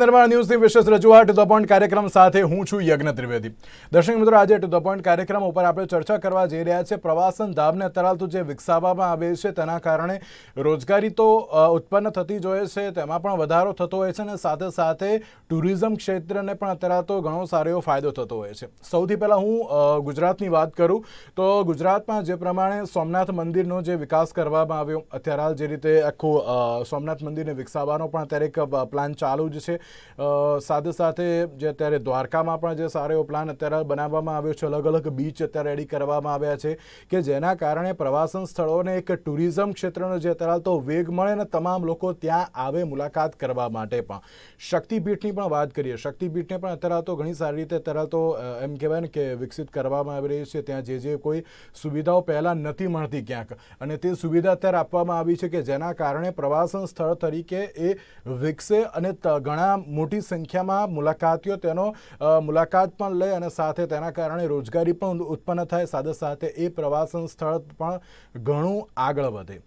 નિર્માણ ન્યૂઝની વિશેષ રજૂઆત ટુ ધ પોઈન્ટ કાર્યક્રમ સાથે હું છું યજ્ઞ ત્રિવેદી. દર્શક મિત્રો, આજે ટુ ધ પોઈન્ટ કાર્યક્રમ ઉપર આપણે ચર્ચા કરવા જઈ રહ્યા છે પ્રવાસન ધામને અત્યારે જે વિકસાવવામાં આવે છે તેના કારણે રોજગારી તો ઉત્પન્ન થતી જોઈએ છે, તેમાં પણ વધારો થતો હોય છે અને સાથે સાથે ટુરિઝમ ક્ષેત્રને પણ અત્યારે તો ઘણો સારો એવો ફાયદો થતો હોય છે. સૌથી પહેલાં હું ગુજરાતની વાત કરું. તો ગુજરાતમાં જે પ્રમાણે સોમનાથ મંદિરનો જે વિકાસ કરવામાં આવ્યો, અત્યારે જે રીતે આખું સોમનાથ મંદિરને વિકસાવવાનો પણ અત્યારે એક પ્લાન ચાલુ જ છે. સાથે સાથે જે અત્યારે દ્વારકામાં પણ જે સારો એવો પ્લાન અત્યારે બનાવવામાં આવ્યો છે, અલગ અલગ બીચ અત્યારે રેડી કરવામાં આવ્યા છે કે જેના કારણે પ્રવાસન સ્થળોને એક ટુરિઝમ ક્ષેત્રનો જે અત્યારે તો વેગ મળે ને તમામ લોકો ત્યાં આવે મુલાકાત કરવા માટે પણ. શક્તિપીઠની પણ વાત કરીએ, શક્તિપીઠને પણ અત્યારે તો ઘણી સારી રીતે અત્યારે તો એમ કહેવાય ને કે વિકસિત કરવામાં આવી રહી છે, ત્યાં જે જે કોઈ સુવિધાઓ પહેલાં નથી મળતી ક્યાંક. અને તે સુવિધા અત્યારે આપવામાં આવી છે કે જેના કારણે પ્રવાસન સ્થળ તરીકે એ વિકસે અને ત- મોટી સંખ્યામાં મુલાકાતીઓ તેનો મુલાકાત પણ લે અને સાથે તેના કારણે રોજગારી પણ ઉત્પન્ન થાય. સાથે સાથે એ પ્રવાસન સ્થળ પણ ઘણું આગળ વધે.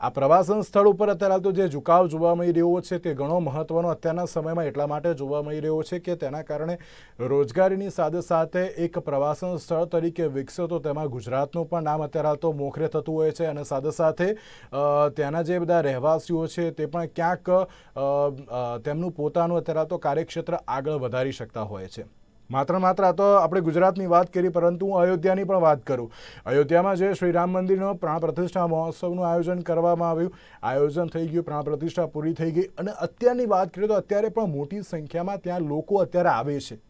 આ પ્રવાસન સ્થળ ઉપર અત્યારે તો જે ઝુકાવ જોવા મળી રહ્યો છે તે ઘણો મહત્વનો અત્યારના સમયમાં એટલા માટે જોવા મળી રહ્યો છે કે તેના કારણે રોજગારીની સાથે સાથે એક પ્રવાસન સ્થળ તરીકે વિકસે તો તેમાં ગુજરાતનું પણ નામ અત્યારે તો મોખરે થતું હોય છે અને સાથે સાથે ત્યાંના જે બધા રહેવાસીઓ છે તે પણ ક્યાંક તેમનું પોતાનું અત્યારે તો કાર્યક્ષેત્ર આગળ વધારી શકતા હોય છે. માત્ર માત્ર આ તો આપણે ગુજરાતની વાત કરી, પરંતુ હું અયોધ્યાની પણ વાત કરું. અયોધ્યામાં જે શ્રી રામ મંદિરનો પ્રાણ પ્રતિષ્ઠા મહોત્સવનું આયોજન કરવામાં આવ્યું. આયોજન થઈ ગયું પ્રાણ પ્રતિષ્ઠા પૂરી થઈ ગઈ. અને અત્યારની વાત કરીએ તો અત્યારે પણ મોટી સંખ્યામાં ત્યાં લોકો અત્યારે આવે છે.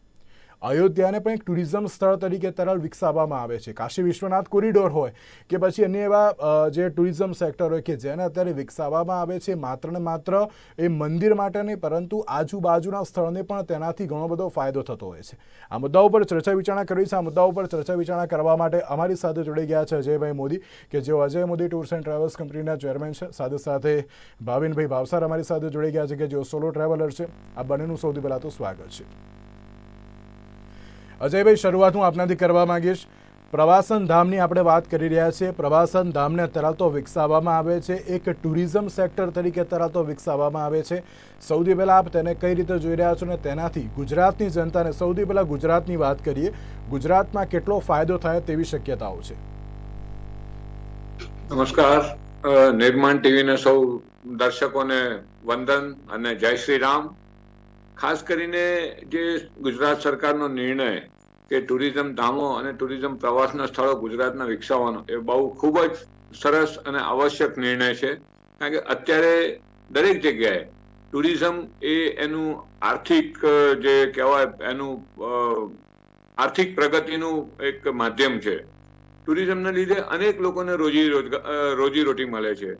અયોધ્યાને પણ એક ટુરિઝમ સ્થળ તરીકે તરલ વિકસાવવામાં આવે છે. કાશી વિશ્વનાથ કોરિડોર હોય કે પછી અન્ય એવા જે ટુરિઝમ સેક્ટર હોય કે જેને અત્યારે વિકસાવવામાં આવે છે, માત્ર ને માત્ર એ મંદિર માટે નહીં, પરંતુ આજુબાજુના સ્થળને પણ તેનાથી ઘણો બધો ફાયદો થતો હોય છે. આ મુદ્દા ઉપર ચર્ચા વિચારણા કરવી છે આ મુદ્દા ઉપર ચર્ચા વિચારણા કરવા માટે અમારી સાથે જોડાઈ ગયા છે અજયભાઈ મોદી, કે જેઓ Ajay Modi tours and travels કંપનીના ચેરમેન છે. સાથે સાથે ભાવિનભાઈ ભાવસાર અમારી સાથે જોડાઈ ગયા છે, કે જેઓ સોલો ટ્રાવેલર છે. આ બંનેનું સૌથી પહેલાં તો સ્વાગત છે. અજયભાઈ, શરૂઆત હું આપનાથી કરવા માંગીશ. પ્રવાસન ધામની આપણે વાત કરી રહ્યા છીએ. પ્રવાસન ધામને તરાતો વિકસાવવામાં આવે છે. એક ટુરિઝમ સેક્ટર તરીકે તરાતો વિકસાવવામાં આવે છે. સૌથી પહેલાં આપ તેને કઈ રીતે જોઈ રહ્યા છો ને તેનાથી ગુજરાતની જનતાને સૌથી પહેલાં ગુજરાતની વાત કરીએ. ગુજરાતમાં કેટલો ફાયદો થાય તેવી શક્યતાઓ છે. નમસ્કાર. નિર્માણ ટીવીના સૌ દર્શકોને વંદન અને જય શ્રી રામ. ખાસ કરીને જે ગુજરાત સરકારનો નિર્ણય કે ટુરિઝમ ધામો અને ટુરિઝમ પ્રવાસના સ્થળો ગુજરાતના વિકસાવવાનો, એ બહુ ખૂબ જ સરસ અને આવશ્યક નિર્ણય છે. કારણ કે અત્યારે દરેક જગ્યાએ ટુરિઝમ એ એનું આર્થિક જે કહેવાય, એનું આર્થિક પ્રગતિનું એક માધ્યમ છે. ટુરિઝમના લીધે અનેક લોકોને રોજી રોજી રોટી મળે છે.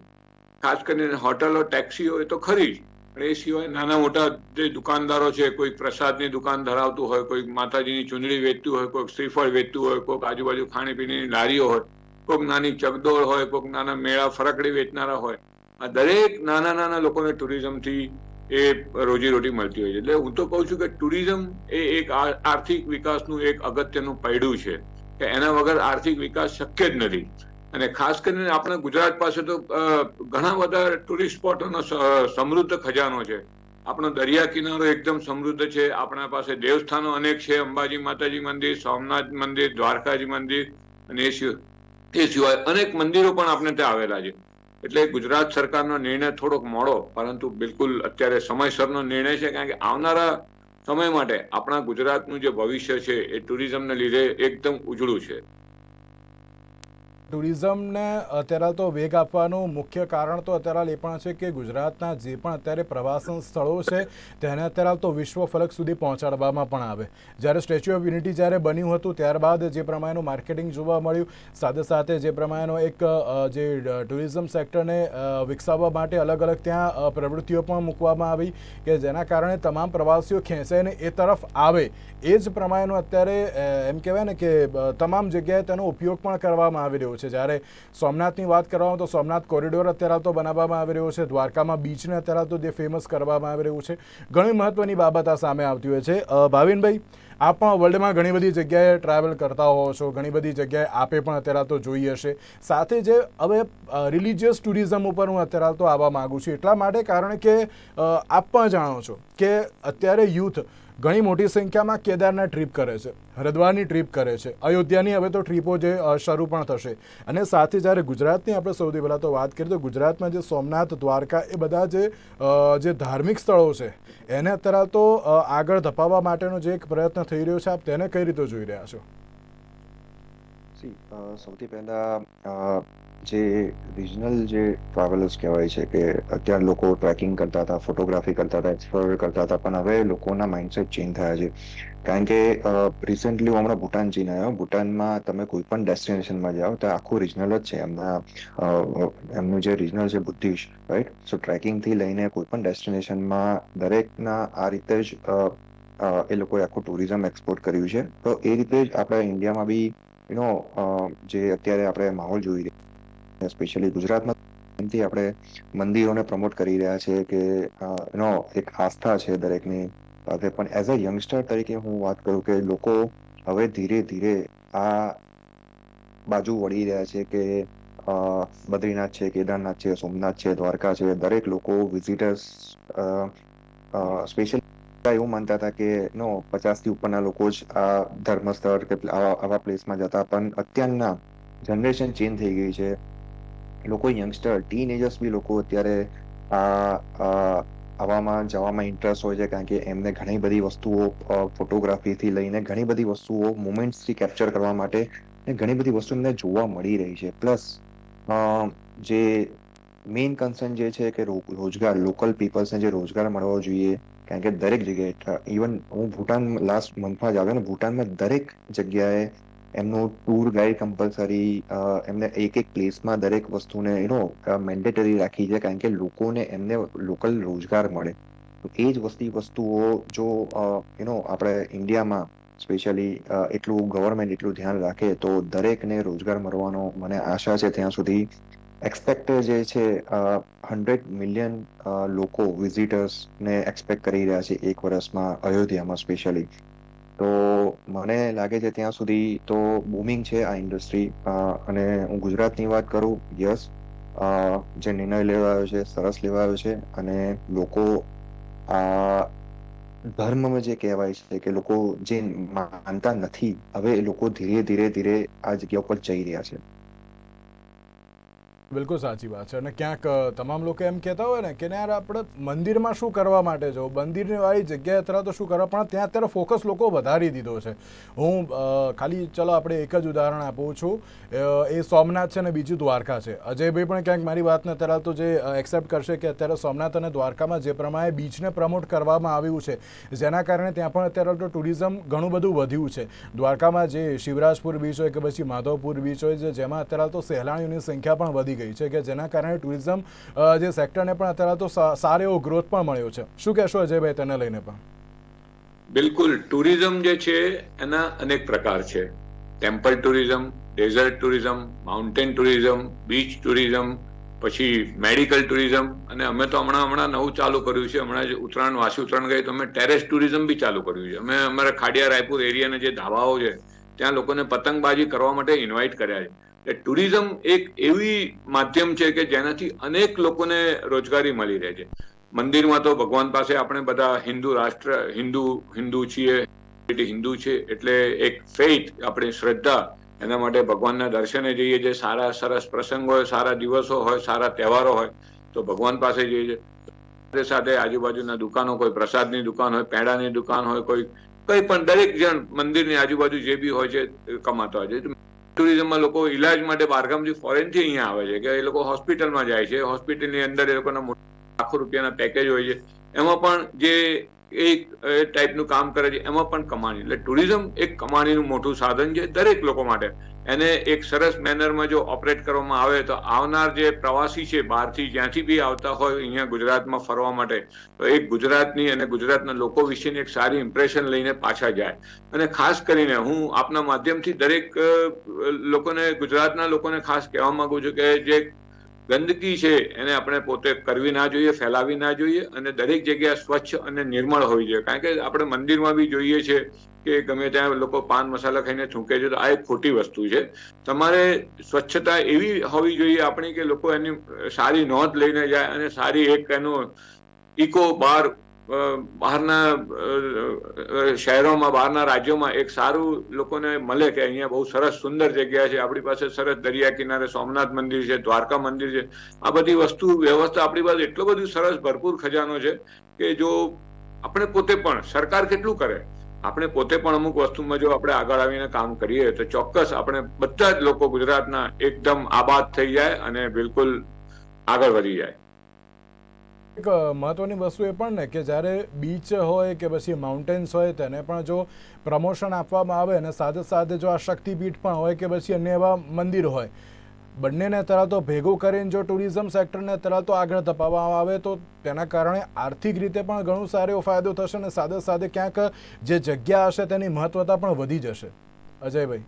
ખાસ કરીને હોટલો, ટેક્સીઓ એ તો ખરી જ. એ સિવાય નાના મોટા જે દુકાનદારો છે, કોઈ પ્રસાદની દુકાન ધરાવતું હોય, કોઈ માતાજીની ચૂંદડી વેચતું હોય, કોઈક શ્રીફળ વેચતું હોય, કોઈક આજુબાજુ ખાણીપીણીની લારીઓ હોય, કોઈક નાની ચકડોળ હોય, કોઈક નાના મેળા ફરકડી વેચનારા હોય, આ દરેક નાના નાના લોકોને ટુરિઝમથી એ રોજીરોટી મળતી હોય છે. એટલે હું તો કહું છું કે ટુરિઝમ એ એક આર્થિક વિકાસનું એક અગત્યનું પૈડું છે, કે એના વગર આર્થિક વિકાસ શક્ય જ નથી. અને ખાસ કરીને આપણા ગુજરાત પાસે તો ઘણા બધા ટુરિસ્ટ સ્પોટોનો સમૃદ્ધ ખજાનો છે. આપણો દરિયા કિનારો એકદમ સમૃદ્ધ છે. આપણા પાસે દેવસ્થાનો અનેક છે. અંબાજી માતાજી મંદિર, સોમનાથ મંદિર, દ્વારકાજી મંદિર અને એ સિવાય અનેક મંદિરો પણ આપણે ત્યાં આવેલા છે. એટલે ગુજરાત સરકારનો નિર્ણય થોડોક મોડો, પરંતુ બિલકુલ અત્યારે સમયસરનો નિર્ણય છે, કારણ કે આવનારા સમય માટે આપણા ગુજરાતનું જે ભવિષ્ય છે, એ ટુરિઝમને લીધે એકદમ ઉજળું છે. ટુરિઝમને અત્યારે તો વેગ આપવાનું મુખ્ય કારણ તો અત્યારે એ પણ છે કે ગુજરાતના જે પણ અત્યારે પ્રવાસન સ્થળો છે, તેને અત્યારે તો વિશ્વ ફલક સુધી પહોંચાડવામાં પણ આવે. જ્યારે સ્ટેચ્યુ ઓફ યુનિટી જ્યારે બન્યું હતું, ત્યારબાદ જે પ્રમાણેનું માર્કેટિંગ જોવા મળ્યું, સાથે સાથે જે પ્રમાણેનો એક જે ટુરિઝમ સેક્ટરને વિકસાવવા માટે અલગ અલગ ત્યાં પ્રવૃત્તિઓ પણ મૂકવામાં આવી કે જેના કારણે તમામ પ્રવાસીઓ ખેંચાઈને એ તરફ આવે. એ જ પ્રમાણેનું અત્યારે એમ કહેવાય ને કે તમામ જગ્યાએ તેનો ઉપયોગ પણ કરવામાં આવી રહ્યો છે. જ્યારે સોમનાથની વાત કરવામાં તો સોમનાથ કોરિડોર અત્યારે હાલ તો બનાવવામાં આવી રહ્યો છે. દ્વારકામાં બીચને અત્યારે હાલ તો જે ફેમસ કરવામાં આવી રહ્યું છે. ઘણી મહત્વની બાબત આ સામે આવતી હોય છે. ભાવિનભાઈ, આપ પણ વર્લ્ડમાં ઘણી બધી જગ્યાએ ટ્રાવેલ કરતા હોવો છો. ઘણી બધી જગ્યાએ આપે પણ અત્યારે તો જોઈ હશે. સાથે જે હવે રિલિજિયસ ટુરિઝમ ઉપર હું અત્યારે તો આવવા માગું છું. એટલા માટે કારણ કે આપ પણ જાણો છો કે અત્યારે યુથ ઘણી મોટી સંખ્યામાં કેદારના ટ્રીપ કરે છે, હરદ્વારની ટ્રીપ કરે છે, અયોધ્યાની હવે તો ટ્રીપો જે શરૂ પણ થશે. અને સાથે જ્યારે ગુજરાતની આપણે સૌથી પહેલાં તો વાત કરીએ તો ગુજરાતમાં જે સોમનાથ, દ્વારકા એ બધા જે જે ધાર્મિક સ્થળો છે, એને અત્યારે તો આગળ ધપાવવા માટેનો જે એક પ્રયત્ન થઈ રહ્યો છે, આપ તેને કઈ રીતે જોઈ રહ્યા છો? સૌથી પહેલા જે રિજનલ જે ટ્રાવેલર્સ કહેવાય છે કે અત્યારે લોકો ટ્રેકિંગ કરતા હતા ફોટોગ્રાફી કરતા હતા એક્સપ્લોર કરતા હતા, પણ હવે લોકોના માઇન્ડસેટ ચેન્જ થયા છે. કારણ કે રિસેન્ટલી હું હમણાં ભૂટાન જઈને આવ્યો. ભૂટાનમાં તમે કોઈ પણ ડેસ્ટિનેશનમાં જાઓ તો આખું રિજનલ જ છે. એમના એમનું જે રિજનલ છે બુદ્ધિશ રાઈટ સો ટ્રેકિંગથી લઈને કોઈ પણ ડેસ્ટિનેશનમાં દરેકના આ રીતે જ એ લોકોએ આખું ટુરિઝમ એક્સપોર્ટ કર્યું છે. તો એ રીતે જ આપણા ઇન્ડિયામાં બી યુ નો જે અત્યારે આપણે માહોલ જોઈ રહ્યા સ્પેશિયલી ગુજરાતમાં એમથી આપણે મંદિરોને પ્રમોટ કરી રહ્યા છે કે નો, એક આસ્થા છે દરેકની. સાથે પણ એઝ અ યંગસ્ટર તરીકે હું વાત કરું કે લોકો હવે ધીરે ધીરે આ બાજુ વળી રહ્યા છે કે બદ્રીનાથ છે, કેદારનાથ છે, સોમનાથ છે, દ્વારકા છે. દરેક લોકો વિઝિટર્સ સ્પેશિયલ એવું માનતા હતા કે, નો પચાસથી ઉપરના લોકો જ આ ધર્મ સ્થળ કે આવા પ્લેસમાં જતા. પણ અત્યારના જનરેશન ચેન્જ થઈ ગઈ છે. લોકો યંગસ્ટર ટીનેજર્સ બી લોકો અત્યારે, આ આવામાં, જવામાં ઇન્ટરેસ્ટ હોય છે કારણ કે એમને ઘણી બધી વસ્તુઓ ફોટોગ્રાફીથી લઈને ઘણી બધી વસ્તુઓ મુમેન્ટ્સથી કેપ્ચર કરવા માટે ને ઘણી બધી વસ્તુ એમને જોવા મળી રહી છે. પ્લસ જે મેઇન કન્સર્ન જે છે કે રોજગાર લોકલ પીપલ્સને જે રોજગાર મળવો જોઈએ, કારણ કે દરેક જગ્યાએ ઇવન હું ભૂટાન લાસ્ટ મંથમાં જ આવ્યો ને, ભૂટાનમાં દરેક જગ્યાએ એમનું ટૂર ગાઈડ કમ્પલસરી એમને એક એક પ્લેસમાં દરેક વસ્તુને યુ મેન્ડેટરી રાખી છે કારણ કે લોકોને એમને લોકલ રોજગાર મળે. તો એ જ વસ્તી વસ્તુઓ જો યુ આપણે ઇન્ડિયામાં સ્પેશિયલી એટલું ગવર્મેન્ટ એટલું ધ્યાન રાખે તો દરેકને રોજગાર મળવાનો મને આશા છે ત્યાં સુધી. એક્સપેક્ટ જે છે હંડ્રેડ મિલિયન લોકો વિઝિટર્સને એક્સપેક્ટ કરી રહ્યા છે એક વર્ષમાં અયોધ્યામાં સ્પેશિયલી તો મને લાગે છે ત્યાં સુધી તો બૂમિંગ છે આ ઇન્ડસ્ટ્રી અને હું ગુજરાતની વાત કરું, યસ જે નિર્ણય લેવાયો છે, સરસ લેવાયો છે, અને લોકો આ ધર્મમાં જે કહેવાય છે કે લોકો જે માનતા નથી, હવે એ લોકો ધીરે ધીરે ધીરે આ જગ્યા ઉપર જઈ રહ્યા છે. બિલકુલ સાચી વાત છે. અને ક્યાંક તમામ લોકો એમ કહેતા હોય ને કે ને યાર, આપણે મંદિરમાં શું કરવા માટે જવું? મંદિરની વાળી જગ્યાએ અત્યારે તો શું કરવા? પણ ત્યાં અત્યારે ફોકસ લોકો વધારી દીધો છે. હું ખાલી, ચલો આપણે એક જ ઉદાહરણ આપું છું. એ સોમનાથ છે અને બીજું દ્વારકા છે. અજયભાઈ પણ ક્યાંક મારી વાતને અત્યારે તો જે એક્સેપ્ટ કરશે કે અત્યારે સોમનાથ અને દ્વારકામાં જે પ્રમાણે બીચને પ્રમોટ કરવામાં આવ્યું છે, જેના કારણે ત્યાં પણ અત્યારે તો ટુરિઝમ ઘણું બધું વધ્યું છે. દ્વારકામાં જે શિવરાજપુર બીચ હોય કે પછી માધવપુર બીચ હોય જેમાં અત્યારે તો સહેલાણીઓની સંખ્યા પણ વધી ગઈ છે કે જેના કારણે ટુરિઝમ જે સેક્ટરને પણ અત્યારે તો સારો એવો ગ્રોથ પણ મળ્યો છે. શું કહેશો અજયભાઈ તેને લઈને પણ? બિલકુલ. ટુરિઝમ જે છે, એના અનેક પ્રકાર છે. Temple tourism, desert tourism, mountain tourism, beach tourism, પછી મેડિકલ ટુરિઝમ, અને અમે તો હમણાં હમણાં નવું ચાલુ કર્યું છે. હમણાં જે ઉત્તરાયણ, વાસી ઉત્તરાયણ ગઈ, તો અમે ટેરેસ ટુરિઝમ બી ચાલુ કર્યું છે. અમે અમારા ખાડિયા, રાયપુર એરિયાના જે ધાબાઓ છે, ત્યાં લોકોને પતંગબાજી કરવા માટે ઇન્વાઇટ કર્યા છે. એટલે ટુરિઝમ એક એવી માધ્યમ છે કે જેનાથી અનેક લોકોને રોજગારી મળી રહે છે. મંદિરમાં તો ભગવાન પાસે આપણે બધા હિન્દુ રાષ્ટ્ર, હિન્દુ હિન્દુ છીએ, હિન્દુ છે એટલે એક ફેઇથ આપણી શ્રદ્ધા, એના માટે ભગવાનના દર્શને જઈએ જે સારા, સરસ પ્રસંગ હોય, સારા દિવસો હોય, સારા તહેવારો હોય, તો ભગવાન પાસે જઈએ સાથે સાથે આજુબાજુના દુકાનો, કોઈ પ્રસાદની દુકાન હોય, પેડાની દુકાન હોય, કોઈ, કઈ પણ દરેક જણ મંદિરની આજુબાજુ જે બી હોય છે કમાતા હોય છે. ટુરિઝમમાં લોકો ઇલાજ માટે બહારગામથી ફોરેનથી અહીંયા આવે છે, કે એ લોકો હોસ્પિટલમાં જાય છે. હોસ્પિટલની અંદર એ લોકોના મોટા લાખો રૂપિયાના પેકેજ હોય છે. એમાં પણ જે એ ટાઈપનું કામ કરે છે. એમાં પણ કમાણી. એટલે ટુરિઝમ એક કમાણીનું મોટું સાધન છે દરેક લોકો માટે. એને એક સરસ મેનરમાં જો ઓપરેટ કરવામાં આવે તો આવનાર જે પ્રવાસી છે, બહારથી જ્યાંથી બી આવતા હોય અહીંયા ગુજરાતમાં ફરવા માટે, તો એક ગુજરાતની અને ગુજરાતના લોકો વિશેની એક સારી ઇમ્પ્રેશન લઈને પાછા જાય. અને ખાસ કરીને હું આપના માધ્યમથી દરેક લોકોને, ગુજરાતના લોકોને ખાસ કહેવા માંગુ છું કે જે ગંદકી છે, એને આપણે પોતે કરવી ના જોઈએ, ફેલાવી ના જોઈએ અને દરેક જગ્યા સ્વચ્છ અને નિર્મળ હોવી જોઈએ. કારણ કે આપણે મંદિરમાં બી જોઈએ છે કે ગમે ત્યાં લોકો પાન મસાલા ખાઈને થૂંકે છે, તો આ એક ખોટી વસ્તુ છે. તમારે સ્વચ્છતા એવી હોવી જોઈએ આપણી કે લોકો એની સારી નોંધ લઈને જાય અને સારી એક એનું ઇકો બાર બહારના શહેરોમાં, બહારના રાજ્યોમાં એક સારું લોકોને મળે કે અહીંયા બહુ સરસ સુંદર જગ્યા છે. આપણી પાસે સરસ દરિયા કિનારે સોમનાથ મંદિર છે, દ્વારકા મંદિર છે. આ બધી વસ્તુ, વ્યવસ્થા આપણી પાસે એટલો બધું સરસ ભરપૂર ખજાનો છે કે જો આપણે પોતે પણ, સરકાર કેટલું કરે? આપણે પોતે પણ અમુક વસ્તુમાં જો આપણે આગળ આવીને કામ કરીએ તો ચોક્કસ આપણે બધા જ લોકો ગુજરાતના એકદમ આબાદ થઈ જાય અને બિલકુલ આગળ વધી જાય. એક મહત્વની વસ્તુ એ પણ ને કે જ્યારે બીચ હોય કે પછી માઉન્ટેન્સ હોય તેને પણ જો પ્રમોશન આપવામાં આવે અને સાથે સાથે જો આ શક્તિપીઠ પણ હોય કે પછી અન્ય એવા મંદિર હોય, બંનેને તરતો ભેગું કરીને જો ટુરિઝમ સેક્ટરને તરતો આગળ ધપાવવામાં આવે તો તેના કારણે આર્થિક રીતે પણ ઘણો સારો ફાયદો થશે અને સાથે સાથે ક્યાંક જે જગ્યા હશે તેની મહત્વતા પણ વધી જશે. અજયભાઈ.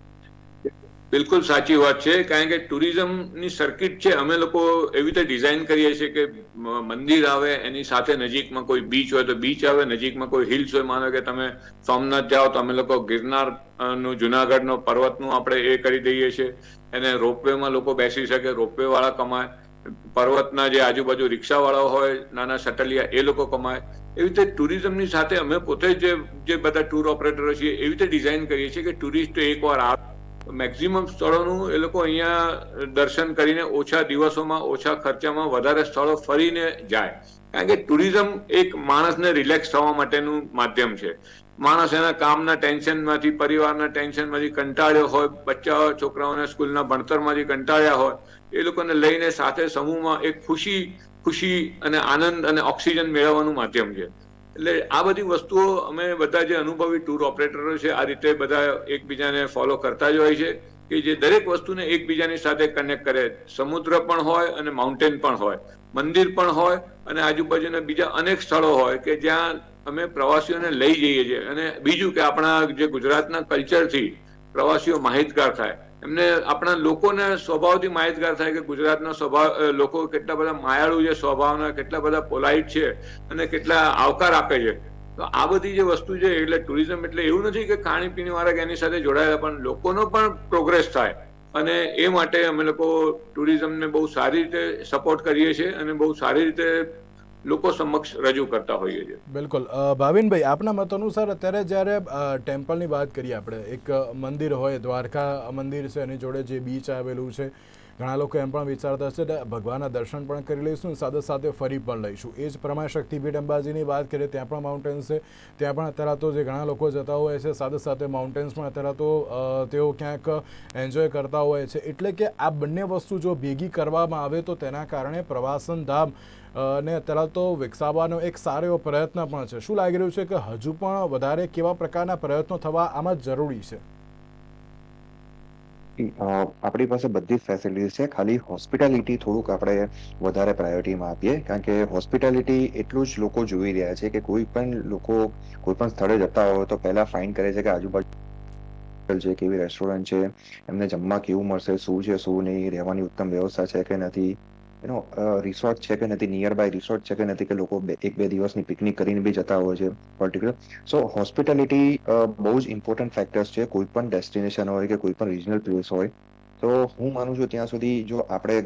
બિલકુલ સાચી વાત છે. કારણ કે ટુરિઝમની સર્કિટ છે અમે લોકો એવી રીતે ડિઝાઇન કરીએ છીએ કે મંદિર આવે એની સાથે નજીકમાં કોઈ બીચ હોય તો બીચ આવે નજીકમાં કોઈ હિલ્સ હોય. માનો કે તમે સોમનાથ જાઓ તો અમે લોકો ગિરનાર અ, નું જુનાગઢનો પર્વતનું આપણે એ કરી દઈએ છીએ. એને રોપવેમાં લોકો બેસી શકે રોપવે વાળા કમાય. પર્વતના જે આજુબાજુ રિક્ષાવાળાઓ હોય નાના શટલિયા એ લોકો કમાય. એવી રીતે ટુરિઝમની સાથે અમે પોતે જે જે બધા ટૂર ઓપરેટરો છીએ એવી રીતે ડિઝાઇન કરીએ છીએ કે ટુરિસ્ટ એકવાર આવે. મેક્સિમમ સ્થળોનું એ લોકો અહીંયા દર્શન કરીને ઓછા દિવસોમાં, ઓછા ખર્ચામાં વધારે સ્થળો ફરીને જાય. કારણ કે ટુરિઝમ એક માણસને રિલેક્સ થવા માટેનું માધ્યમ છે. માણસ એના કામના ટેન્શનમાંથી, પરિવારના ટેન્શનમાંથી કંટાળ્યો હોય, બચ્ચાઓ, છોકરાઓને સ્કૂલના ભણતરમાંથી કંટાળ્યા હોય, એ લોકોને લઈને સાથે સમૂહમાં એક ખુશી ખુશી અને આનંદ અને ઓક્સિજન મેળવવાનું માધ્યમ છે. એટલે આ બધી વસ્તુઓ અમે બધા જે અનુભવી ટૂર ઓપરેટરો છે, આ રીતે બધા એકબીજાને ફોલો કરતા જ હોય છે કે જે દરેક વસ્તુને એકબીજાની સાથે કનેક્ટ કરે. સમુદ્ર પણ હોય અને માઉન્ટેન પણ હોય. મંદિર પણ હોય અને આજુબાજુના બીજા અનેક સ્થળો હોય કે જ્યાં અમે પ્રવાસીઓને લઈ જઈએ છીએ. અને બીજું કે આપણા જે ગુજરાતના કલ્ચરથી પ્રવાસીઓ માહિતગાર થાય. એમને આપણા લોકોને સ્વભાવથી માહિતગાર થાય કે ગુજરાતના સ્વભાવ લોકો કેટલા બધા માયાળુ છે, સ્વભાવના કેટલા બધા પોલાઇટ છે અને કેટલા આવકાર આપે છે. તો આ બધી જે વસ્તુ છે, એટલે ટુરિઝમ એટલે એવું નથી કે ખાણીપીણી વાળા એની સાથે જોડાયેલા, પણ લોકોનો પણ પ્રોગ્રેસ થાય. અને એ માટે અમે લોકો ટુરિઝમને બહુ સારી રીતે સપોર્ટ કરીએ છીએ અને બહુ સારી રીતે લોકો સમક્ષ રજૂ કરતા હોઈએ છીએ. બિલકુલ. ભાવિનભાઈ, આપના મત અનુસાર અત્યારે જ્યારે ટેમ્પલની વાત કરીએ આપણે, એક મંદિર હોય, દ્વારકા મંદિર છે, એની જોડે જે બીચ આવેલું છે, ઘણા લોકો એમ પણ વિચારતા કે ભગવાનના દર્શન પણ કરી લઈશું, સાથે સાથે ફરી પણ લઈશું. એ જ પ્રમાણે શક્તિપીઠ અંબાજીની વાત કરીએ, ત્યાં પણ માઉન્ટેન્સ છે. ત્યાં પણ અત્યારે તો જે ઘણા લોકો જતા હોય છે, સાથે સાથે માઉન્ટેન્સ પણ અત્યારે તો તેઓ ક્યાંક એન્જોય કરતા હોય છે. એટલે કે આ બંને વસ્તુ જો ભેગી કરવામાં આવે તો તેના કારણે પ્રવાસન ધામ અ, ને અત્યારે તો વિકસાવવાનો એક સારો એવો પ્રયત્ન પણ છે. શું લાગી રહ્યું છે કે હજુ પણ વધારે કેવા પ્રકારના પ્રયત્નો થવા આમાં જરૂરી છે? આપણી પાસે બધી ફેસિલિટીઝ છે. ખાલી હોસ્પિટાલિટી થોડુંક આપણે વધારે પ્રાયોરિટીમાં આપીએ. કારણ કે હોસ્પિટાલિટી એટલું જ લોકો જોઈ રહ્યા છે કે કોઈ પણ લોકો કોઈ પણ સ્થળે જતા હોય તો પહેલા ફાઇન કરે છે કે આજુબાજુ છે કેવી રેસ્ટોરન્ટ છે એમને જમવા કેવું મળશે શું છે શું નહીં રહેવાની ઉત્તમ વ્યવસ્થા છે કે નથી. એનો રિસોર્ટ છે કે નથી નિયર બાય રિસોર્ટ છે કે નથી કે લોકો એક બે દિવસની પિકનિક કરીને બી જતા હોય છે પર્ટિક્યુલર સો હોસ્પિટાલિટી બહુ જ ઇમ્પોર્ટન્ટ ફેક્ટર્સ છે કોઈ પણ ડેસ્ટિનેશન હોય કે કોઈ પણ રિજનલ પ્લેસ હોય. તો હું માનું છું ત્યાં સુધી જો આપણે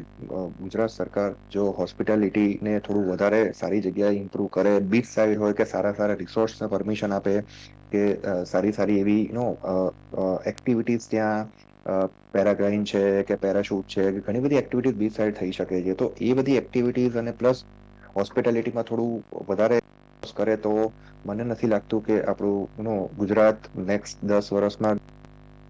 ગુજરાત સરકાર જો હોસ્પિટાલિટીને થોડું વધારે સારી જગ્યાએ ઇમ્પ્રૂવ કરે, બીચ સાઈડ હોય કે સારા સારા રિસોર્ટ્સને પરમિશન આપે કે સારી સારી એવી નો એક્ટિવિટીઝ ત્યાં પેરાગ્લાઇન છે કે પેરાશૂટ છે કે ઘણી બધી એક્ટિવિટીઝ બીચ સાઇડ થઈ શકે છે. તો એ બધી એક્ટિવિટીઝ અને પ્લસ હોસ્પિટાલિટીમાં થોડું વધારે કરે તો મને નથી લાગતું કે આપણું નો ગુજરાત નેક્સ્ટ દસ વર્ષમાં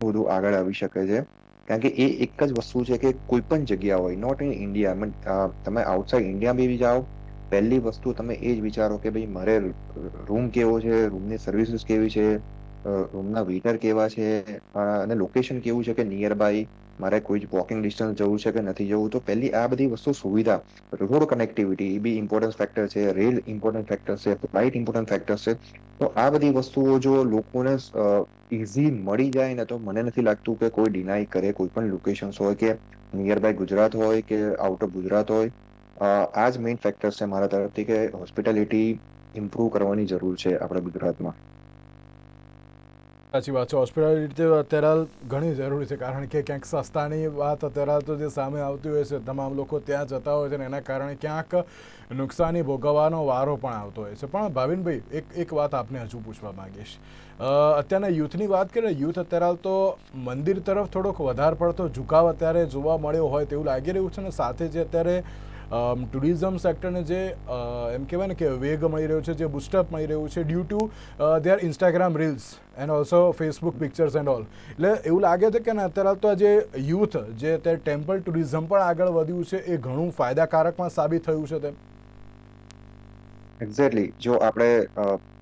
બધું આગળ આવી શકે છે. કારણ કે એ એક જ વસ્તુ છે કે કોઈ પણ જગ્યા હોય નોટ ઇન ઇન્ડિયા તમે આઉટસાઇડ ઇન્ડિયા બી જાઓ, પહેલી વસ્તુ તમે એ જ વિચારો કે ભાઈ મારે રૂમ કેવો છે રૂમની સર્વિસીસ કેવી છે રૂમના વેટર કેવા છે? અને લોકેશન કેવું છે કે નિયર બાય મારે કોઈ જ વોકિંગ ડિસ્ટન્સ જવું છે કે નથી જવું? તો પહેલી આ બધી વસ્તુ સુવિધા રોડ કનેક્ટિવિટી એ બી ઇમ્પોર્ટન્ટ ફેક્ટર છે રેલ ઇમ્પોર્ટન્ટ ફેક્ટર છે ફ્લાઇટ ઇમ્પોર્ટન્ટ ફેક્ટર છે. તો આ બધી વસ્તુઓ જો લોકોને ઇઝી મળી જાય ને તો મને નથી લાગતું કે કોઈ ડિનાય કરે કોઈ પણ લોકેશન્સ હોય કે નિયર બાય ગુજરાત હોય કે આઉટ ઓફ ગુજરાત હોય. આ જ મેઇન ફેક્ટર્સ છે મારા તરફથી કે હોસ્પિટાલિટી ઇમ્પ્રૂવ કરવાની જરૂર છે આપણા ગુજરાતમાં. સાચી વાત છે. હોસ્પિટાલિટી અત્યારે ઘણી જરૂરી છે. કારણ કે ક્યાંક સસ્તાની વાત અત્યારે તો જે સામે આવતી હોય છે, તમામ લોકો ત્યાં જતા હોય છે ને એના કારણે ક્યાંક નુકસાની ભોગવવાનો વારો પણ આવતો હોય છે. પણ ભાવિનભાઈ, એક એક વાત આપને હજુ પૂછવા માંગીશ. અત્યારના યુથની વાત કરીએ યુથ અત્યારે તો મંદિર તરફ થોડોક વધારે પડતો ઝુકાવ અત્યારે જોવા મળ્યો હોય તેવું લાગી રહ્યું છે ને, સાથે જે અત્યારે ટુરિઝમ સેક્ટરને જે એમ કહેવાય ને કે વેગ મળી રહ્યો છે, જે બુસ્ટઅપ મળી રહ્યું છે due to their Instagram reels and also Facebook pictures and all એટલે એવું લાગે છે કે અત્યારે તો જે યુથ જે અત્યારે ટેમ્પલ ટુરિઝમ પણ આગળ વધ્યું છે, એ ઘણું ફાયદાકારકમાં સાબિત થયું છે તેમ. એક્ઝેક્ટલી જો આપણે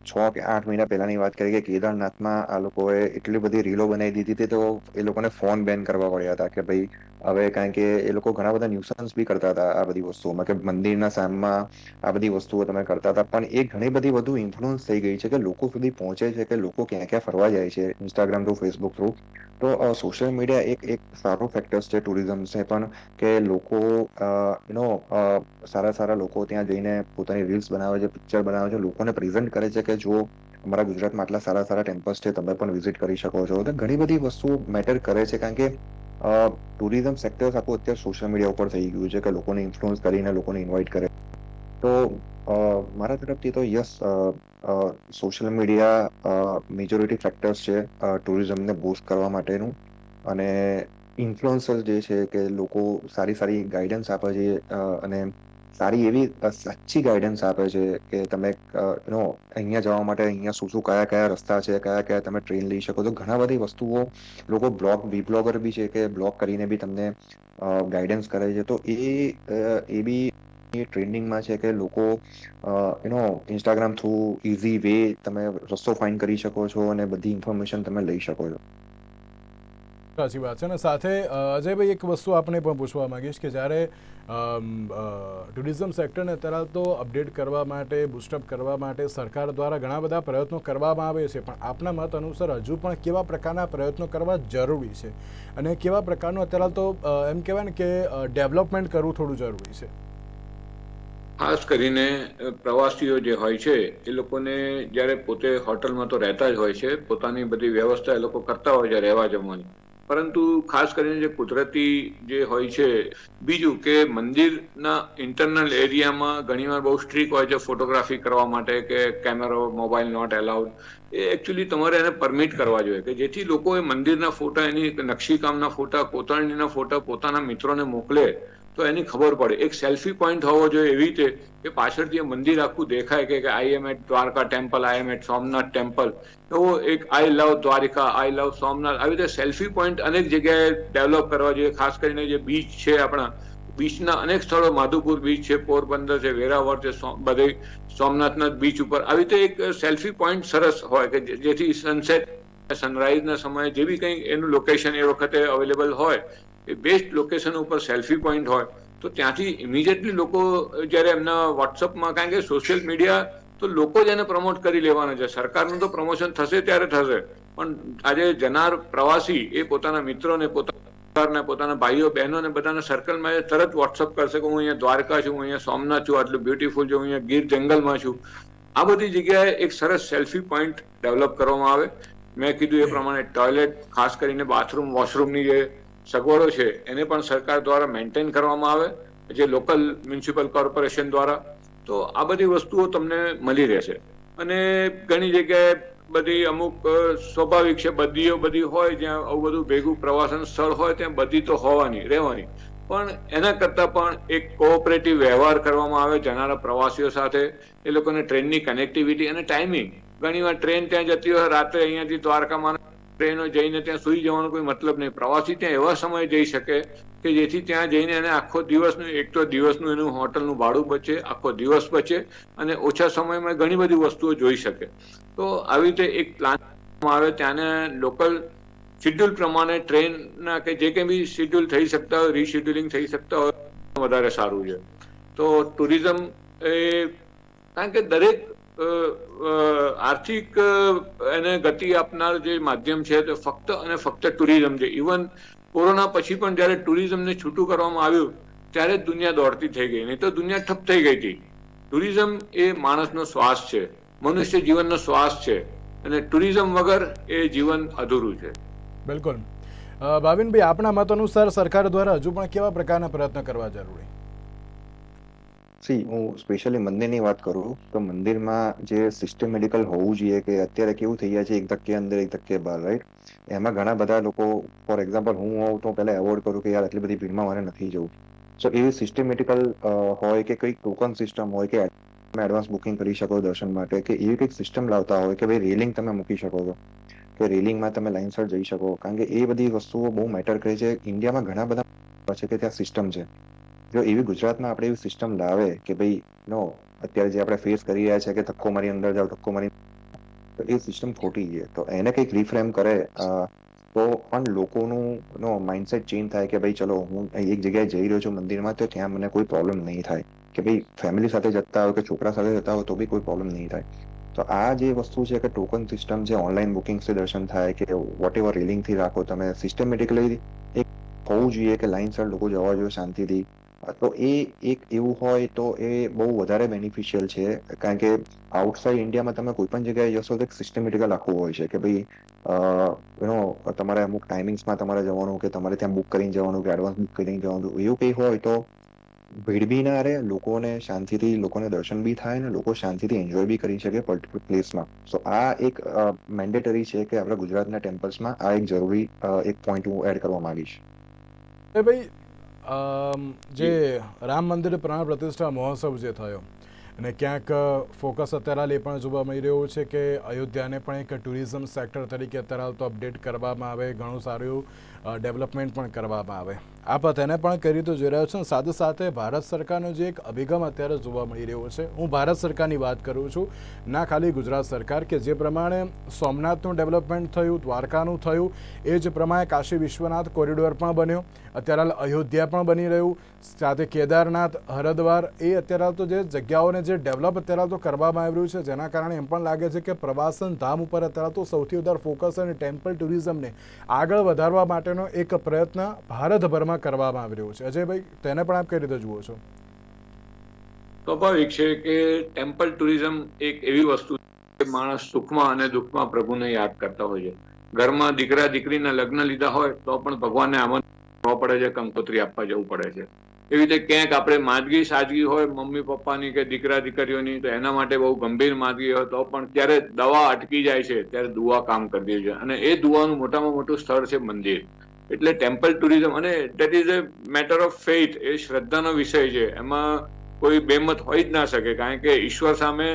છ કે આઠ મહિના પહેલાની વાત કરીએ કે કેદારનાથમાં આ લોકોએ એટલી બધી રીલો બનાવી દીધી હતી તો એ લોકોને ફોન બેન કરવા પડ્યા હતા કે ભાઈ હવે કારણ કે એ લોકો ઘણા બધા ન્યુસન્સ બી કરતા હતા આ બધી વસ્તુઓમાં કે મંદિરના સામમાં આ બધી વસ્તુઓ તમે કરતા હતા. પણ એ ઘણી બધી વધુ ઇન્ફ્લુઅન્સ થઈ ગઈ છે કે લોકો સુધી પહોંચે છે કે લોકો ક્યાં ક્યાં ફરવા જાય છે ઇન્સ્ટાગ્રામ થ્રુ ફેસબુક થ્રુ તો સોશિયલ મીડિયા એક એક સારો ફેક્ટર્સ છે ટુરિઝમ છે પણ કે લોકો નો સારા સારા લોકો ત્યાં જઈને પોતાની રીલ્સ બનાવે છે પિક્ચર બનાવે છે, લોકોને પ્રેઝન્ટ કરે છે કે જો અમારા ગુજરાતમાં આટલા સારા સારા ટેમ્પલ્સ છે, તમે પણ વિઝિટ કરી શકો છો. તો ઘણી બધી વસ્તુઓ મેટર કરે છે કારણ કે ટુરિઝમ સેક્ટર આખું અત્યારે સોશિયલ મીડિયા ઉપર થઈ ગયું છે કે લોકોને ઇન્ફ્લુઅન્સ કરીને લોકોને ઇન્વાઇટ કરે તો મારા તરફથી તો yes social media majority factors છે ટુરિઝમને બૂસ્ટ કરવા માટેનું અને ઇન્ફ્લુઅન્સર જે છે કે લોકો સારી સારી ગાઈડન્સ આપે છે અને સારી એવી સાચી ગાઈડન્સ આપે છે કે તમે નો અહીંયા જવા માટે અહીંયા શું શું કયા કયા રસ્તા છે, કયા કયા તમે ટ્રેન લઈ શકો તો ઘણા બધી વસ્તુઓ લોકો બ્લોગ વી બ્લોગર બી છે કે બ્લોગ કરીને બી તમને ગાઈડન્સ કરે છે. તો એ એ બી એ ટ્રેન્ડિંગમાં છે કે લોકો you know Instagram through easy way તમે રસ્તો ફાઇન્ડ કરી શકો છો અને બધી ઇન્ફોર્મેશન તમે લઈ શકો છો. સાચી વાત છે. અને સાથે અજયભાઈ એક વસ્તુ આપણે પણ પૂછવા માંગીશ કે જ્યારે ટુરિઝમ સેક્ટરને અત્યારે તો અપડેટ કરવા માટે, બુસ્ટઅપ કરવા માટે સરકાર દ્વારા ઘણા બધા પ્રયત્નો કરવામાં આવે છે, પણ આપના મત અનુસાર હજુ પણ કેવા પ્રકારના પ્રયત્નો કરવા જરૂરી છે? અને કેવા પ્રકારનું અત્યારે તો એમ કહેવાય ને કે ડેવલપમેન્ટ કરવું થોડું જરૂરી છે? ખાસ કરીને પ્રવાસીઓ જે હોય છે, એ લોકોને જ્યારે પોતે હોટલમાં તો રહેતા જ હોય છે, પોતાની બધી વ્યવસ્થા એ લોકો કરતા હોય છે, રહેવા જમવાની. પરંતુ ખાસ કરીને જે કુદરતી જે હોય છે, બીજું કે મંદિરના ઇન્ટરનલ એરિયામાં ઘણીવાર બહુ સ્ટ્રિક હોય છે ફોટોગ્રાફી કરવા માટે કે કેમેરો મોબાઈલ નોટ એલાઉડ એ એકચ્યુઅલી તમારે એને પરમિટ કરવા જોઈએ કે જેથી લોકો એ મંદિરના ફોટા એની નકશીકામના ફોટા કોતરણીના ફોટા પોતાના મિત્રોને મોકલે તો એની ખબર પડે. એક સેલ્ફી પોઈન્ટ હોવો જોઈએ એવી રીતે કે પાછળથી એ મંદિર આખું દેખાય કે I am at Dwarka temple I am at Somnath temple એવો એક I love Dwarika I love Somnath. આવી રીતે સેલ્ફી પોઈન્ટ અનેક જગ્યાએ ડેવલપ કરવા જોઈએ. ખાસ કરીને જે બીચ છે આપણા બીચના અનેક સ્થળો, માધુપુર બીચ છે, પોરબંદર છે, વેરાવળ છે બધે સોમનાથના બીચ ઉપર. આવી રીતે એક સેલ્ફી પોઈન્ટ સરસ હોય કે જેથી સનસેટ સનરાઈઝના સમયે જે બી કંઈ એનું લોકેશન એ વખતે અવેલેબલ હોય એ બેસ્ટ લોકેશન ઉપર સેલ્ફી પોઈન્ટ હોય, તો ત્યાંથી ઇમિડિયેટલી લોકો જ્યારે એમના વોટ્સઅપમાં કારણ કે સોશિયલ મીડિયા તો લોકો જ એને પ્રમોટ કરી લેવાના છે. સરકારનું તો પ્રમોશન થશે ત્યારે થશે. પણ આજે જનાર પ્રવાસી એ પોતાના મિત્રોને, પોતાના પોતાના ભાઈઓ, બહેનોને બધાના સર્કલમાં એ તરત વોટ્સઅપ કરશે કે હું અહીંયા દ્વારકા છું, હું અહીંયા સોમનાથ છું, આટલું બ્યુટીફુલ છું અહીંયા ગીર જંગલમાં છું. આ બધી જગ્યાએ એક સરસ સેલ્ફી પોઈન્ટ ડેવલપ કરવામાં આવે. મેં કીધું એ પ્રમાણે ટોયલેટ ખાસ કરીને બાથરૂમ વોશરૂમની જે સગવડો છે, એને પણ સરકાર દ્વારા મેન્ટેન કરવામાં આવે, જે લોકલ મ્યુનિસિપલ કોર્પોરેશન દ્વારા. તો આ બધી વસ્તુઓ તમને મળી રહેશે. અને ઘણી જગ્યાએ બધી અમુક સ્વાભાવિક છે બધીઓ બધી હોય, જ્યાં આવું બધું ભેગું પ્રવાસન સ્થળ હોય, ત્યાં બધી તો હોવાની, રહેવાની. પણ એના કરતાં પણ એક કોઓપરેટિવ વ્યવહાર કરવામાં આવે, જનારા પ્રવાસીઓ સાથે, એ લોકોને ટ્રેનની કનેક્ટિવિટી અને ટાઈમિંગ ઘણીવાર ટ્રેન ત્યાં જતી હોય, રાત્રે અહીંયાથી દ્વારકામાં ટ્રેનો જઈને ત્યાં સુઈ જવાનો કોઈ મતલબ નહીં. પ્રવાસી ત્યાં એવા સમયે જઈ શકે કે જેથી ત્યાં જઈને એને આખો દિવસનું, એક તો દિવસનું એનું હોટલનું ભાડું બચે, આખો દિવસ બચે અને ઓછા સમયમાં ઘણી બધી વસ્તુઓ જોઈ શકે. તો આવી રીતે એક પ્લાન આવે, ત્યાંને લોકલ શિડ્યુલ પ્રમાણે ટ્રેનના કે જે કંઈ બી શિડ્યુલ થઈ શકતા હોય રીશેડ્યુલિંગ થઈ શકતા હોય, વધારે સારું છે. તો ટુરિઝમ એ, કારણ કે દરેક આર્થિક એને ગતિ આપનાર જે માધ્યમ છે તે ફક્ત અને ફક્ત ટુરિઝમ છે. ઇવન કોરોના પછી પણ જ્યારે ટુરિઝમને છૂટું કરવામાં આવ્યું, ત્યારે દુનિયા દોડતી થઈ ગઈ. નહીં તો દુનિયા ઠપ થઈ ગઈ હતી. ટુરિઝમ એ માણસનો શ્વાસ છે. મનુષ્ય જીવનનો શ્વાસ છે. અને ટુરિઝમ વગર એ જીવન અધૂરું છે. બિલકુલ. ભાવિનભાઈ આપના મત અનુસાર સરકાર દ્વારા હજુ પણ કેવા પ્રકારના પ્રયત્ન કરવા જરૂરી? સી હું સ્પેશિયલી મંદિરની વાત કરું, તો મંદિરમાં જે સિસ્ટમેટિકલ હોવું જોઈએ કે અત્યારે કેવું થઈ ગયા છે, એક ધક્કે અંદર, એક ધક્કે બહાર રાઈટ એમાં ઘણા બધા લોકો ફોર એક્ઝામ્પલ હું હોઉં તો પહેલા એવોર્ડ કરું કે યાર, આટલી બધી ભીડમાં મારે નથી જવું. સો એવી સિસ્ટમેટિકલ હોય કે કંઈક ટોકન સિસ્ટમ હોય કે તમે એડવાન્સ બુકિંગ કરી શકો દર્શન માટે, કે એવી કંઈક સિસ્ટમ લાવતા હોય કે ભાઈ રેલિંગ તમે મૂકી શકો છો, કે રેલિંગમાં તમે લાઇનસર જઈ શકો. કારણ કે એ બધી વસ્તુઓ બહુ મેટર કરે છે. ઇન્ડિયામાં ઘણા બધા છે કે ત્યાં સિસ્ટમ છે. જો એવી ગુજરાતમાં આપણે એવી સિસ્ટમ લાવે કે ભાઈ નો અત્યારે જે આપણે ફેસ કરી રહ્યા છે કે ધક્કો મારી અંદર જાઓ, ધક્કો મારી તો એ સિસ્ટમ ખોટી છે. તો એને કંઈક રિફ્રેમ કરે તો પણ લોકોનું નો માઇન્ડસેટ ચેન્જ થાય કે ભાઈ, ચલો, હું એક જગ્યાએ જઈ રહ્યો છું મંદિરમાં, તો ત્યાં મને કોઈ પ્રોબ્લેમ નહીં થાય. કે ભાઈ ફેમિલી સાથે જતા હોય કે છોકરા સાથે જતા હોય, તો બી કોઈ પ્રોબ્લેમ નહીં થાય. તો આ જે વસ્તુ છે કે ટોકન સિસ્ટમ છે ઓનલાઈન બુકિંગથી દર્શન થાય કે વોટ એવર રેલિંગથી રાખો, તમે સિસ્ટમેટિકલી એક હોવું જોઈએ કે લાઇનસર લોકો જવા જોઈએ શાંતિથી. તો એ એક એવું હોય તો એ બહુ વધારે બેનિફિશિયલ છે. કારણ કે આઉટસાઇડ ઇન્ડિયામાં તમે કોઈ પણ જગ્યાએ જશો તો એક સિસ્ટમેટિકલ આખું હોય છે કે ભાઈ યુનો તમારે અમુક ટાઈમિંગ્સમાં તમારે જવાનું કે તમારે ત્યાં બુક કરીને જવાનું કે એડવાન્સ બુક કરીને જવાનું, એવું કંઈ હોય તો ભીડ બી ના રહે, લોકોને શાંતિથી, લોકોને દર્શન બી થાય ને લોકો શાંતિથી એન્જોય બી કરી શકે પર્ટિક્યુલર પ્લેસમાં સો આ એક મેન્ડેટરી છે કે આપણા ગુજરાતના ટેમ્પલ્સમાં આ એક જરૂરી એક પોઈન્ટ હું એડ કરવા માંગીશ. ભાઈ જે રામ મંદિર પ્રાણ પ્રતિષ્ઠા મહોત્સવ જે થયો અને ક્યાંક ફોકસ અત્યારે હાલ એ પણ જોવા મળી રહ્યું છે કે અયોધ્યાને પણ એક ટુરિઝમ સેક્ટર તરીકે અત્યારે હાલ તો અપડેટ કરવામાં આવે ઘણું સારું ડેવલપમેન્ટ પણ કરવામાં આવે. આપ તેને પણ કરી રીતે જોઈ રહ્યો છો સાથે સાથે ભારત સરકારનો જે એક અભિગમ અત્યારે જોવા મળી રહ્યો છે, હું ભારત સરકારની વાત કરું છું, ના ખાલી ગુજરાત સરકાર કે જે પ્રમાણે સોમનાથનું ડેવલપમેન્ટ થયું, દ્વારકાનું થયું, એ જ પ્રમાણે કાશી વિશ્વનાથ કોરિડોર પણ બન્યો, અત્યારે હાલ અયોધ્યા પણ બની રહ્યું, સાથે કેદારનાથ, હરદ્વાર, એ અત્યારે તો જે જગ્યાઓને જે ડેવલપ અત્યારે તો કરવામાં આવી રહ્યું છે, જેના કારણે એમ પણ લાગે છે કે પ્રવાસન ધામ ઉપર અત્યારે તો સૌથી વધારે ફોકસ અને ટેમ્પલ ટુરિઝમને આગળ વધારવા માટેનો એક પ્રયત્ન ભારતભરમાં કરવામાં આવી રહ્યું છે. અજયભાઈ, તેને પણ આપ કઈ રીતે જુઓ છો? સ્વાભાવિક છે કે ટેમ્પલ ટુરિઝમ એક એવી વસ્તુ છે માણસ સુખમાં અને દુઃખમાં પ્રભુને યાદ કરતા હોય છે. ઘરમાં દીકરા દીકરીના લગ્ન લીધા હોય તો પણ ભગવાનને આમંત્રણ પડે છે, કંકોત્રી આપવા જવું પડે છે. એવી રીતે ક્યાંક આપણે માદગી સાજગી હોય, મમ્મી પપ્પાની કે દીકરા દીકરીઓની, તો એના માટે બહુ ગંભીર માદગી હોય તો પણ ત્યારે દવા અટકી જાય છે, ત્યારે દુવા કામ કરી દે છે. અને એ દુવાનું મોટામાં મોટું સ્થળ છે મંદિર. એટલે ટેમ્પલ ટુરિઝમ અને that is a matter of faith એ શ્રદ્ધાનો વિષય છે. એમાં કોઈ બેમત હોઈ જ ના શકે, કારણ કે ઈશ્વર સામે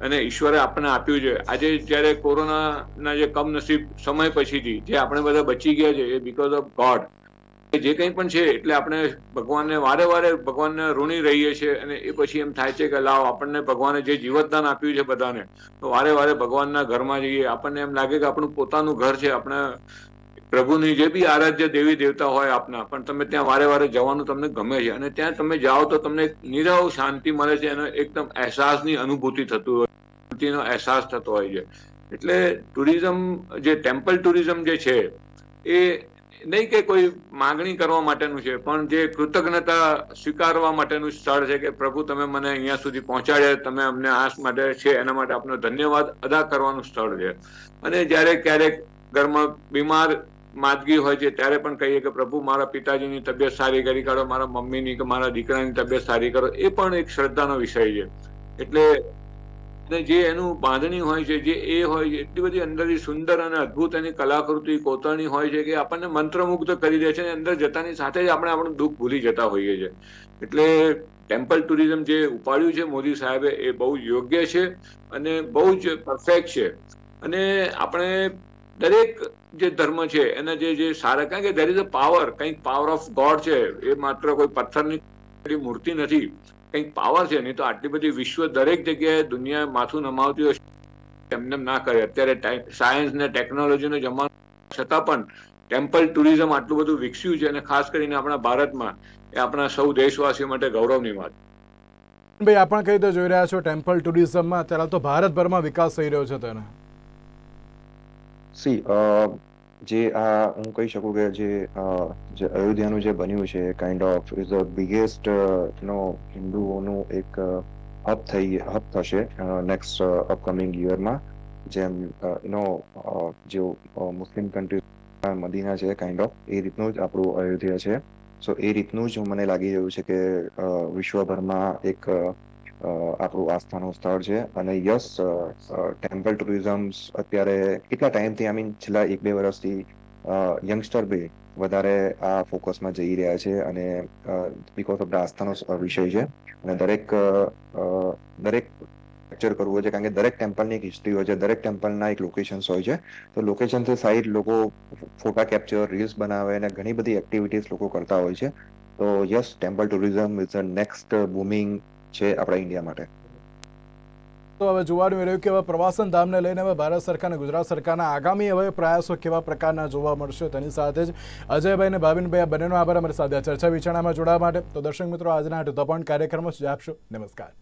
અને ઈશ્વરે આપણને આપ્યું છે. આજે જ્યારે કોરોનાના જે કમનસીબ સમય પછીથી, જે આપણે બધા બચી ગયા છે, એ બીકોઝ ઓફ ગોડ જે કંઈ પણ છે, એટલે આપણે ભગવાનને વારે વારે ભગવાનને ઋણી રહીએ છીએ અને એ પછી એમ થાય છે કે લાવ, આપણને ભગવાને જે જીવતદાન આપ્યું છે બધાને, તો વારે વારે ભગવાનના ઘરમાં જઈએ. આપણને એમ લાગે કે આપણું પોતાનું ઘર છે, આપણે પ્રભુની જે બી આરાધ્ય દેવી દેવતા હોય આપના, પણ તમે ત્યાં વારે વારે જવાનું તમને ગમે છે અને ત્યાં તમે જાઓ તો તમને નિરવ શાંતિ મળે છે એનો એકદમ અહેસાસની અનુભૂતિ થતું હોય, શાંતિનો અહેસાસ થતો હોય છે. એટલે ટુરિઝમ જે ટેમ્પલ ટુરિઝમ જે છે, એ નહીં કે કોઈ માગણી કરવા માટેનું છે, પણ જે કૃતજ્ઞતા સ્વીકારવા માટેનું સ્થળ છે કે પ્રભુ તમે મને અહીંયા સુધી પહોંચાડ્યા, તમે અમને આસ માટે છે, એના માટે આપનો ધન્યવાદ અદા કરવાનું સ્થળ છે. અને જ્યારે ક્યારેક ઘરમાં બીમાર માંદગી હોય છે, ત્યારે પણ કહીએ કે પ્રભુ, મારા પિતાજીની તબિયત સારી કરી કાઢો, મારા મમ્મીની કે મારા દીકરાની તબિયત સારી કરો, એ પણ એક શ્રદ્ધાનો વિષય છે. એટલે જે એનું બાંધણી હોય છે, જે એ હોય છે, એટલી બધી અંદરથી સુંદર અને અદ્ભુત એની કલાકૃતિ કોતરણી હોય છે કે આપણને મંત્રમુગ્ધ કરી દે છે અને અંદર જતાની સાથે જ આપણે આપણું દુઃખ ભૂલી જતા હોઈએ છીએ. એટલે ટેમ્પલ ટુરિઝમ જે ઉપાડ્યું છે મોદી સાહેબે, એ બહુ યોગ્ય છે અને બહુ જ પરફેક્ટ છે. અને આપણે દરેક જે ધર્મ છે, એના જે જે સારા, કારણ કે દેર ઇઝ અ પાવર કંઈક પાવર ઓફ ગોડ છે, એ માત્ર કોઈ પથ્થરની મૂર્તિ નથી, કંઈક પાવર છે, નહીં તો આટલી બધી વિશ્વ દરેક જગ્યાએ દુનિયા માથું નમાવતી હોય એમને ના કરે. અત્યારે સાયન્સ ને ટેકનોલોજીનો જમાનો છતાં પણ ટેમ્પલ ટુરિઝમ આટલું બધું વિકસ્યું છે, અને ખાસ કરીને આપણા ભારતમાં, એ આપણા સૌ દેશવાસીઓ માટે ગૌરવની વાત. ભાઈ, આપણ કઈ રીતે જોઈ રહ્યા છો ટેમ્પલ ટુરિઝમમાં અત્યારે તો ભારતભરમાં વિકાસ થઈ રહ્યો છે તેનો. સી જે આ હું કહી શકું કે જે જે અયોધ્યાનું જે બન્યું છે kind of is the biggest નો હિન્દુઓનું એક હબ થઈ, હબ થશે નેક્સ્ટ અપકમિંગ યરમાં જેમ નો જે મુસ્લિમ કન્ટ્રી મદીના છે કાઇન્ડ ઓફ એ રીતનું જ આપણું અયોધ્યા છે. સો એ રીતનું જ મને લાગી રહ્યું છે કે વિશ્વભરમાં એક આપણું આસ્થાનું સ્થળ છે. અને યસ ટેમ્પલ ટુરિઝમ અત્યારે કેટલા ટાઈમથી આઈ મીન છેલ્લા એક બે વર્ષથી યંગસ્ટર બી વધારે આ ફોકસમાં જઈ રહ્યા છે અને બીકોઝ ઓફ આસ્થાનો વિષય છે. અને દરેક દરેક કેપ્ચર કરવું હોય છે, કારણ કે દરેક ટેમ્પલની એક હિસ્ટ્રી હોય છે, દરેક ટેમ્પલના એક લોકેશન્સ હોય છે. તો લોકેશનથી સાઈડ લોકો ફોટા કેપ્ચર રીલ્સ બનાવે અને ઘણી બધી એક્ટિવિટીઝ લોકો કરતા હોય છે. તો yes temple tourism is a next booming છે આપણા ઇન્ડિયા માટે. તો હવે જોવાનું રહ્યું કે હવે પ્રવાસન ધામને લઈને હવે ભારત સરકાર અને ગુજરાત સરકારના આગામી હવે પ્રયાસો કેવા પ્રકારના જોવા મળશે તેની સાથે જ અજયભાઈ અને ભાવિનભાઈ, આ બંનેનો આભાર. અમારી સાથે ચર્ચા વિચારણામાં જોડાવા માટે. તો દર્શક મિત્રો, આજના ટુ ધ પોઈન્ટ કાર્યક્રમમાં આપશો. નમસ્કાર.